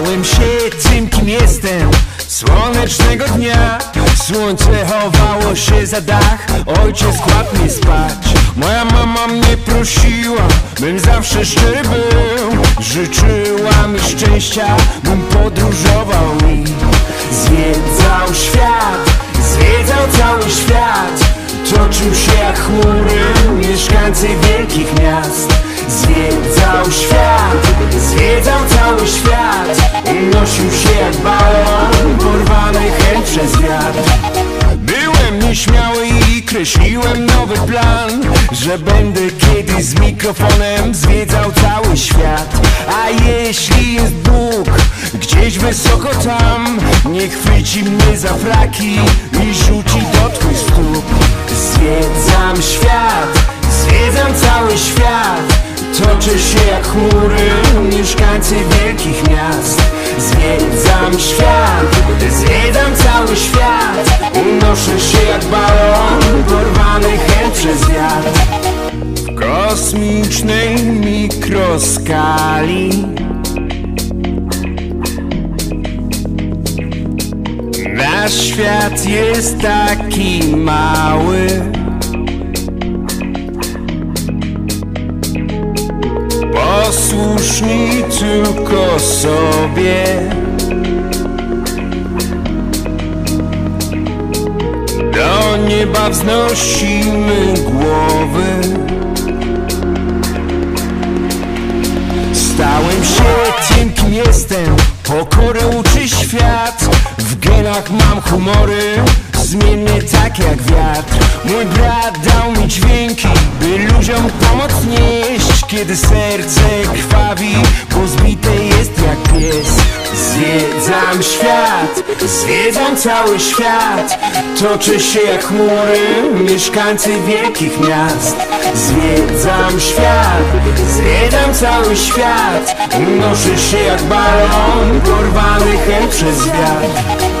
Stałem się tym, kim jestem. Słonecznego dnia Słońce chowało się za dach. Ojciec kładł mnie spać. Moja mama mnie prosiła Bym zawsze szczery był. Życzyła mi szczęścia Bym podróżował i Zwiedzał świat. Zwiedzał cały świat. Toczył się jak chmury Mieszkańcy wielkich miast. Zwiedzał świat. Zwiedzał cały świat Unosił się jak balon Porwany chęt przez wiatr. Byłem nieśmiały i kreśliłem nowy plan Że będę kiedyś z mikrofonem zwiedzał cały świat. A jeśli jest Bóg gdzieś wysoko tam Niech chwyci mnie za fraki i rzuci do twych stóp. Zwiedzam świat, zwiedzam cały świat Toczę się jak chmury, mieszkańcy wielkich miast. Zwiedzam świat, zwiedzam cały świat. Unoszę się jak balon, porwany chęt przez wiatr. W kosmicznej mikroskali. Nasz świat jest taki mały Posłuszni tylko sobie. Do nieba wznosimy głowy. Stałem się tym, kim jestem. Pokory uczy świat. W genach mam humory. Zmienny tak jak wiatr. Mój brat dał mi dźwięki By ludziom pomoc nieść Kiedy serce krwawi Bo zbite jest jak pies. Zwiedzam świat Zwiedzam cały świat. Toczę się jak chmury Mieszkańcy wielkich miast. Zwiedzam świat Zwiedzam cały świat. Unoszę się jak balon Porwany chęt przez wiatr